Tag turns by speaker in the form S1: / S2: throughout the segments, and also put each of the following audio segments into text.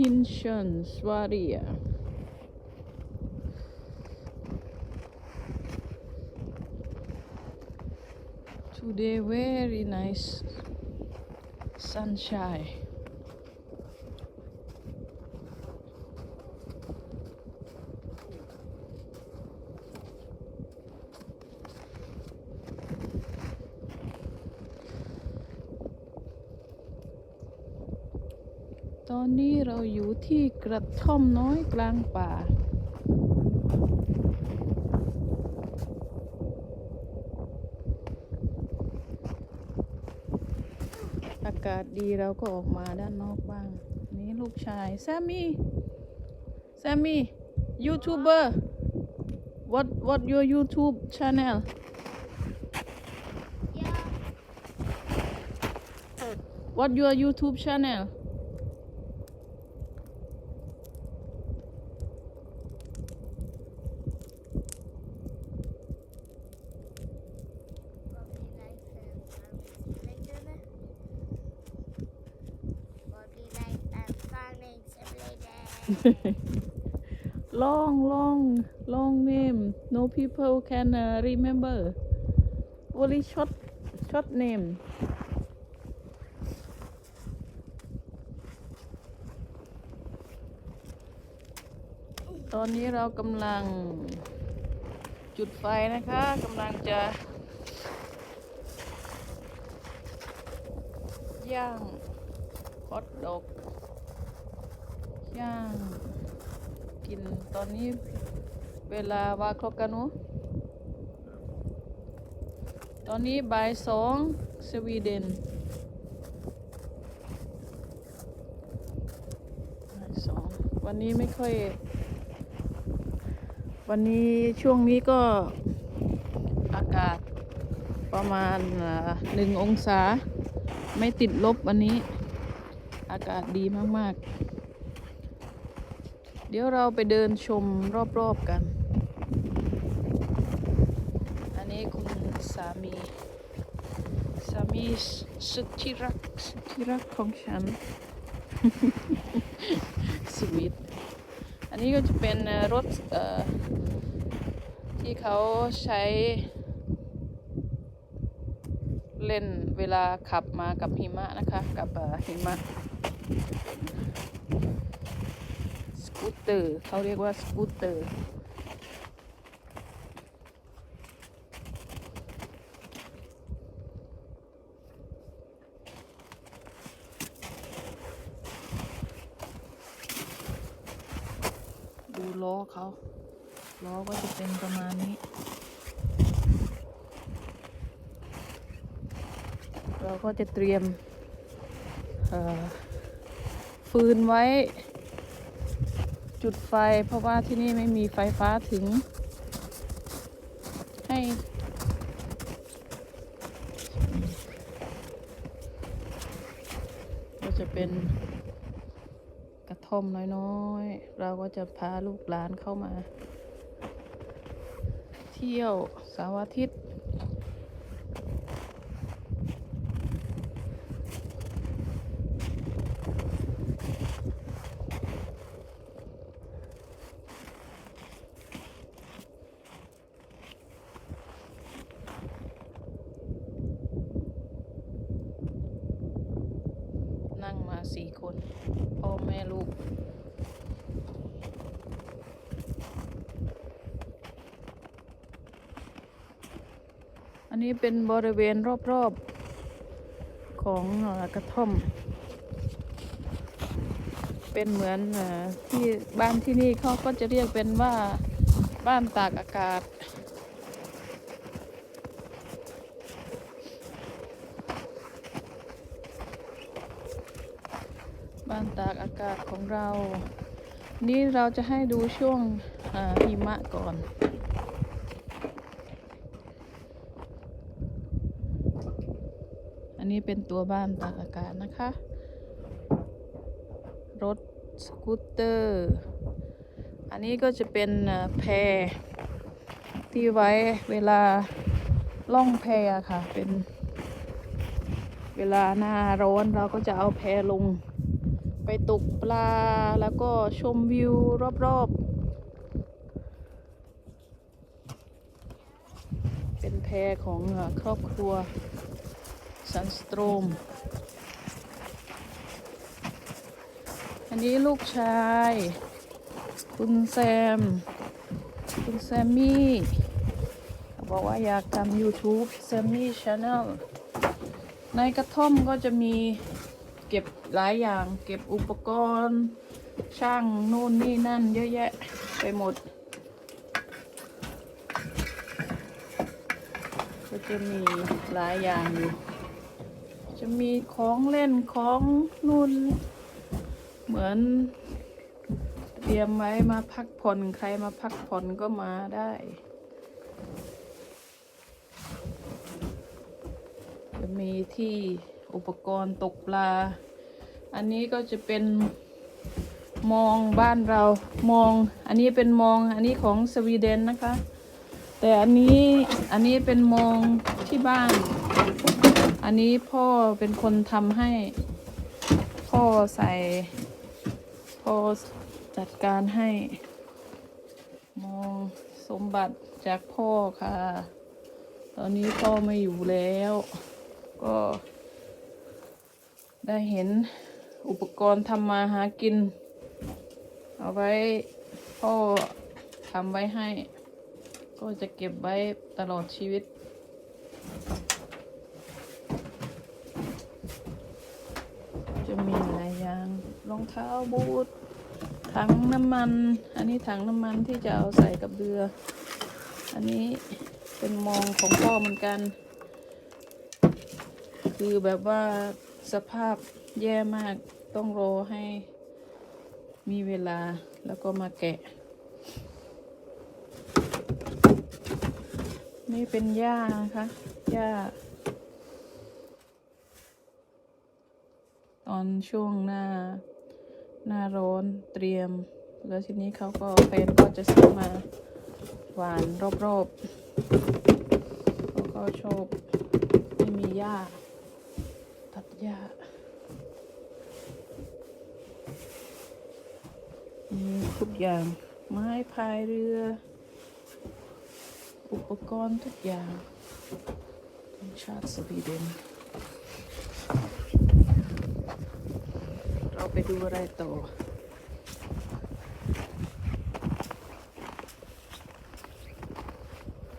S1: Hinchen Sverige. Today very nice sunshine. นนี้เราอยู่ที่กระท่อมน้อยกลางป่า อากาศดีเราก็ออกมาด้านนอกบ้าง นี่ลูกชายแซมมี่แซมมี่ยูทูบเบอร์ what what your YouTube channel what your YouTube channel long long long name no people can uh, remember only short short name ตอนนี้เรากำลังจุดไฟนะคะกำลังจะ ย่างฮอตดอก ย่างกินตอนนี้เวลาวาครบกันนูตอนนี้บ่ายสองสวีเดนบ่ายสองวันนี้ไม่ค่อย วันนี้ช่วงนี้ก็อากาศประมาณหนึ่งองศา ไม่ติดลบวันนี้ อากาศดีมาก ๆ เดี๋ยวเราไปเดินชมรอบๆกัน อันนี้คุณสามี สามีสุดที่รักสุดที่รักของฉันสวีทอันนี้ก็จะเป็นรถที่เขาใช้เล่นเวลาขับมากับหิมะนะคะ กับหิมะ สกู ตเตอร์ เขาเรียกว่าสกูตเตอร์ดูล้อเขาล้อก็จะเป็นประมาณนี้ เราก็จะเตรียมฟืนไว้ จุดไฟ เพราะว่าที่นี่ไม่มีไฟฟ้าถึง ให้ก็จะเป็นกระท่อมน้อยๆ เราก็จะพาลูกหลานเข้ามา เที่ยวสาร์อาทิตย์ นั่งมาสี่คน พ่อแม่ลูก อั นี้เป็นบริเวณรอบๆของกระท่อม เป็นเหมือนอที่บ้านที่นี่เขาก็จะเรียกเป็นว่าบ้านตากอากาศ บ้านตากอากาศของเรา นี่เราจะให้ดูช่วงหิมะก่อน นี้เป็นตัวบ้านตากอากาศนะคะ รถสกูตเตอร์ อันนี้ก็จะเป็นแพที่ไว้เวลาล่องแพค่ะ เป็น เวลาหน้าร้อนเราก็จะเอาแพลง ไปตกปลาแล้วก็ชมวิวรอบๆ เป็นแพของครอบครัว ซันสโตรม อันนี้ลูกชาย คุณแซม คุณแซมมี่บอกว่าอยากทำ YouTube แซมมี่ชาแนลในกระท่อมก็จะมีเก็บหลายอย่าง เก็บอุปกรณ์ ช่างนู่นนี่นั่น เยอะแยะไปหมด ก็จะมีหลายอย่างอยู่ จะมีของเล่นของนู่น เหมือน เตรียมไว้มาพักผ่อนใครมาพักผ่อนก็มาได้ จะมีที่อุปกรณ์ตกปลา อันนี้ก็จะเป็นมองบ้านเรามอง อันนี้เป็นมองอันนี้ของสวีเดนนะคะ แต่อันนี้อันนี้เป็นมองที่บ้าน อันนี้พ่อเป็นคนทำให้ พ่อใส่ พ่อจัดการให้ มองสมบัติจากพ่อค่ะ ตอนนี้พ่อไม่อยู่แล้ว ก็ ได้เห็นอุปกรณ์ทำมาหากิน เอาไว้ พ่อทำไว้ให้ ก็จะเก็บไว้ตลอดชีวิต จะมีหลายอย่างรอง เท้าบูทถังน้ำมัน อันนี้ถังน้ำมันที่จะเอาใส่กับเรือ อันนี้เป็นมองของพ่อเหมือนกัน คือแบบว่าสภาพแย่มากต้องรอให้มีเวลาแล้วก็มาแกะ นี่เป็นหญ้านะคะหญ้า ตอนช่วงหน้า หน้าร้อนเตรียม แล้วทีนี้เขาก็แฟนก็จะซื้อมาหวานรอบๆเขาก็ชอบไม่มีหญ้าตัดหญ้ามีทุกอย่างไม้พายเรือ อุปกรณ์ทุกอย่างของชาติสวีเดน เราไป ดูอะไรต่อ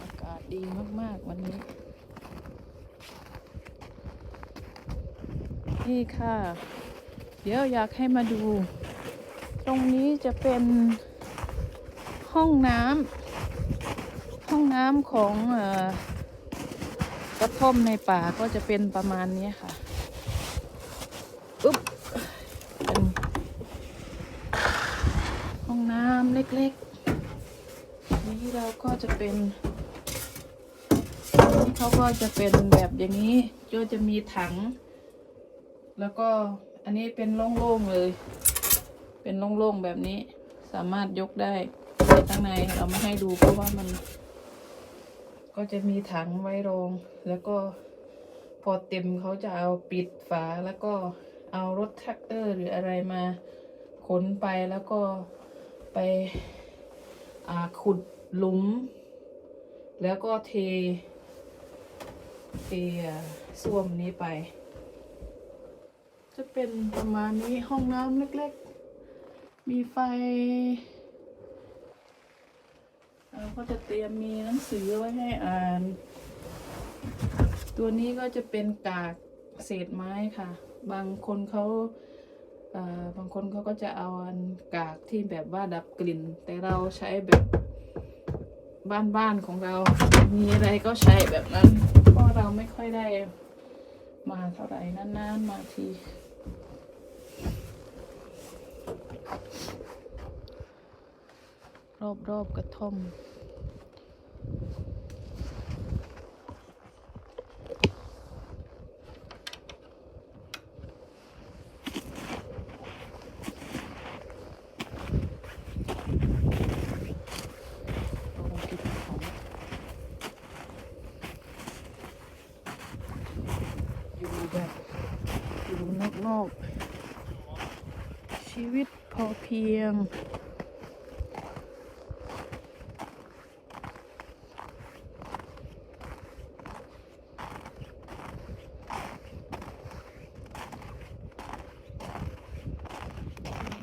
S1: อากาศดีมาก ๆ วันนี้ นี่ค่ะ เดี๋ยวอยากให้มาดู ตรงนี้จะเป็นห้องน้ำห้องน้ำของอกระท่อมในป่าก็จะเป็นประมาณนี้ค่ะอุ๊บ เป็นห้องน้ำ เล็กๆ นี้เราก็จะเป็นนนี้เขาก็จะเป็นแบบอย่างนี้ก็จะมีถัง แล้วก็อันนี้เป็นโล่งๆเลย เป็นโล่งๆแบบนี้ สามารถยกได้ข้างในเราไม่ให้ดูเพราะว่ามัน ก็จะมีถังไว้รอง แล้วก็พอเต็มเขาจะเอาปิดฝาแล้วก็เอารถแท็กเตอร์หรืออะไรมาขนไปแล้วก็ ไปขุดหลุม แล้วก็เท เทส้วมนี้ไป จะเป็นประมาณนี้ห้องน้ำเล็กๆ มีไฟเราก็จะเตรียมมีหนังสือไว้ให้อ่าน ตัวนี้ก็จะเป็นกากเศษไม้ค่ะ บางคนเขา บางคนเขาก็จะเอาอันกากที่แบบว่าดับกลิ่น แต่เราใช้แบบบ้านๆของเรา มีอะไรก็ใช้แบบนั้น เพราะเราไม่ค่อยได้มาเท่าไหร่นานๆมาทีรอบๆกระท่อม โรงเก็บของ อยู่แบบอยู่นอกชีวิตพอเพียง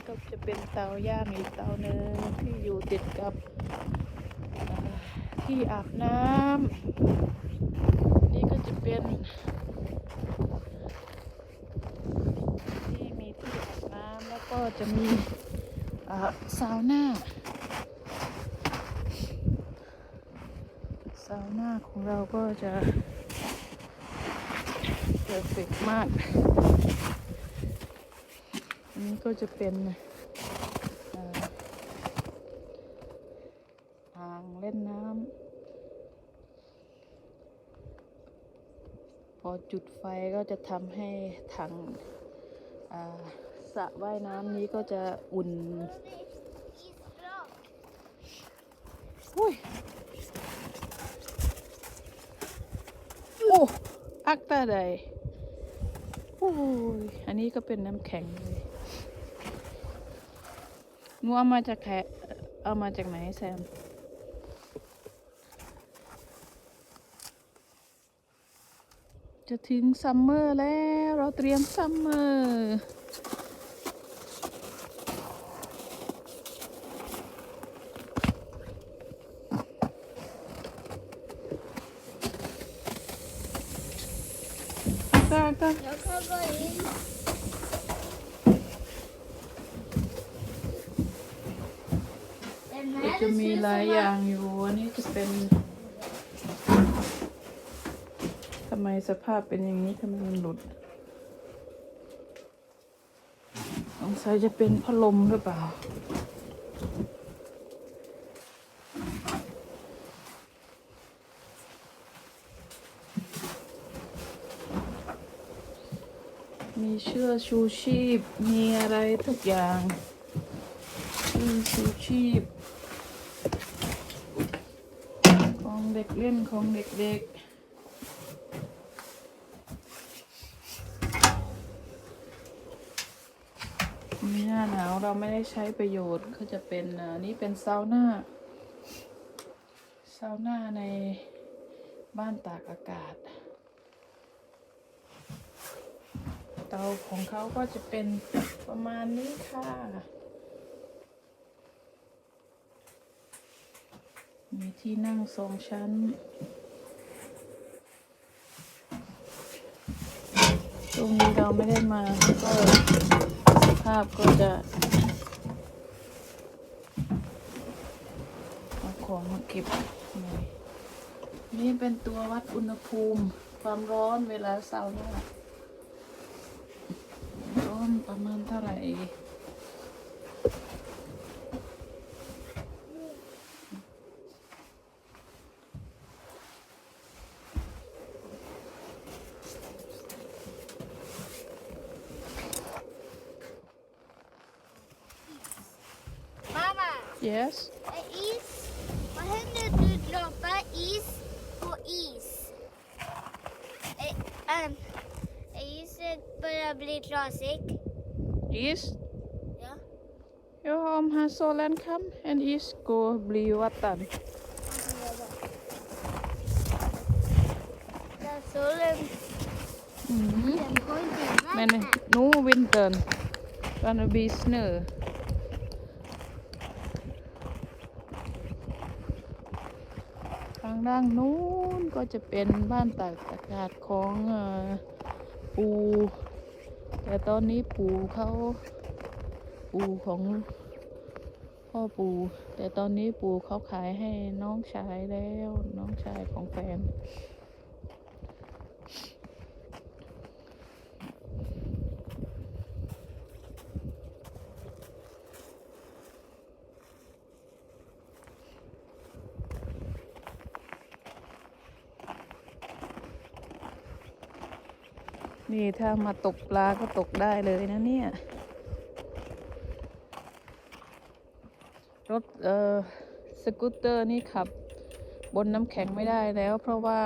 S1: ก็จะเป็นเตาย่างอีกเตาหนึ่งที่อยู่ติดกับที่อาบน้ำนี่ก็จะเป็นที่มีที่อาบน้ำแล้ว ก็จะมีเอ่อซาวน่าซาวน่าของเราก็จะเพอร์เฟกมาก อันนี้ก็จะเป็นเอ่ออ่างเล่นน้ำพอจุดไฟก็จะทำให้ถังอ่า สระว่ายน้ำนี้ก็จะอุ่นอุ้ยโอ้อักตาใดโอ้ยอันนี้ก็เป็นน้ำแข็งเลยหนูเอามาจากแคเอามาจากไหนแซมจะถึงซัมเมอร์แล้ว เราเตรียมซัมเมอร์ ก็ก็จะมีหลายอย่างอยู่อันนี้จะเป็นทำไมสภาพเป็นอย่างนี้ทำไมมันหลุดสงสัยจะเป็นพัดลมหรือเปล่า เชือกชูชีพ มีอะไรทุกอย่างเชือกชูชีพ ของเด็กเล่นของเด็กๆมีหน้าหนาวเราไม่ได้ใช้ประโยชน์ก็จะเป็นนี่เป็นซาวน่าซาวน่าในบ้านตากอากาศ เตาของเขาก็จะเป็นประมาณนี้ค่ะ มีที่นั่งสองชั้น ตรงนี้เราไม่ได้มาก็สภาพก็จะเอาของมาเก็บหน่อยนี่เป็นตัววัดอุณหภูมิความร้อนเวลาเสาร์น่ะร้อน ประมาณเท่าไหร่
S2: Mamma,
S1: yes
S2: är is. Vad händer när du droppar is på is? Är, ähm, är iset börjar bli trasig?
S1: Is
S2: Ja.
S1: Ja, om han solen kan en is gå bli vatten.
S2: Där solen,
S1: Mm.
S2: den går inte
S1: Men nu vintern gonna be snö. ทางด้านนู้นก็จะเป็นบ้านตากอากาศของเอ่อปู แต่ตอนนี้ปูเขาปูของพ่อปูแต่ตอนนี้ปูเขาขายให้น้องชายแล้วน้องชายของแฟน นี่ถ้ามาตกปลาก็ตกได้เลยนะเนี่ย รถเอ่อสกูตเตอร์นี่ขับบนน้ำแข็งไม่ได้แล้ว เพราะว่า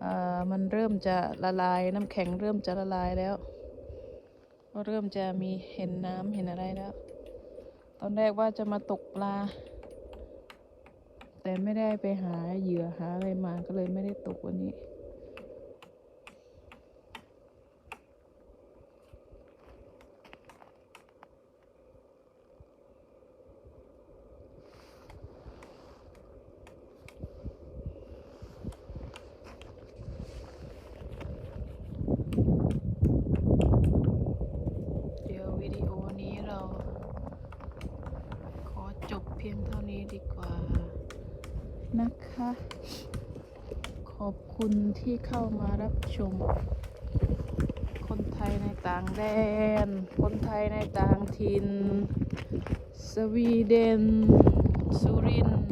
S1: เอ่อมันเริ่มจะละลายน้ำแข็งเริ่มจะละลายแล้วก็เริ่มจะมีเห็นน้ำเห็นอะไรแล้ว ตอนแรกว่าจะมาตกปลา แต่ไม่ได้ไปหาเหยื่อหาอะไรมาก็เลยไม่ได้ตกวันนี้ เดี๋ยววิดีโอนี้เรา ขอจบเพียงเท่านี้ดีกว่า นะคะ ขอบคุณ ที่เข้ามารับชม คนไทยในต่างแดน คนไทยในต่างถิ่น สวีเดน สุรินทร์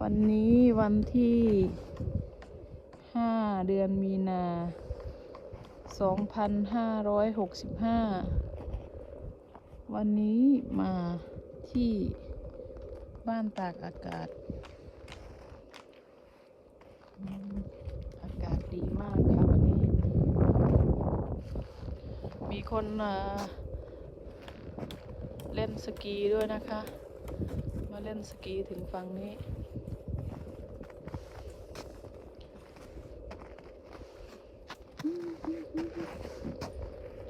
S1: วันนี้วันที่ 5 เดือนมีนา 2565 วันนี้มาที่ บ้านตากอากาศ อากาศดีมากค่ะวันนี้ มีคนเอ่อเล่นสกีด้วยนะคะ มาเล่นสกีถึงฝั่งนี้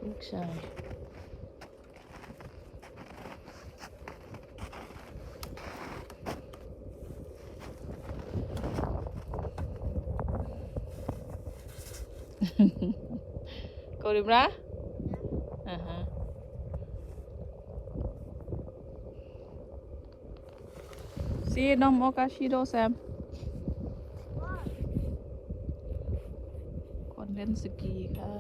S1: ลูกชาย Går det bra? Aha. Se dem åka skidor Sam. คนเล่นสกีค่ะ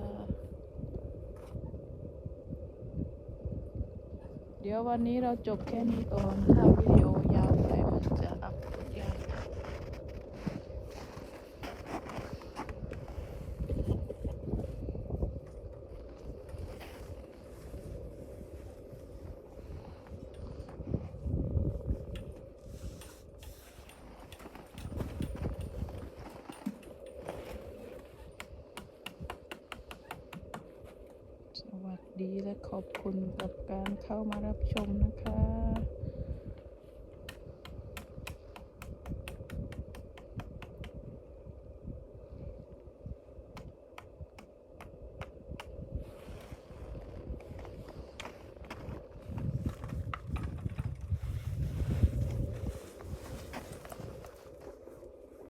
S1: เดี๋ยววันนี้เราจบแค่นี้ก่อนถ้าวิดีโอยาวไปมันจะอัพยากสวัส ดีและขอบคุณกับการเข้ามารับชมนะคะ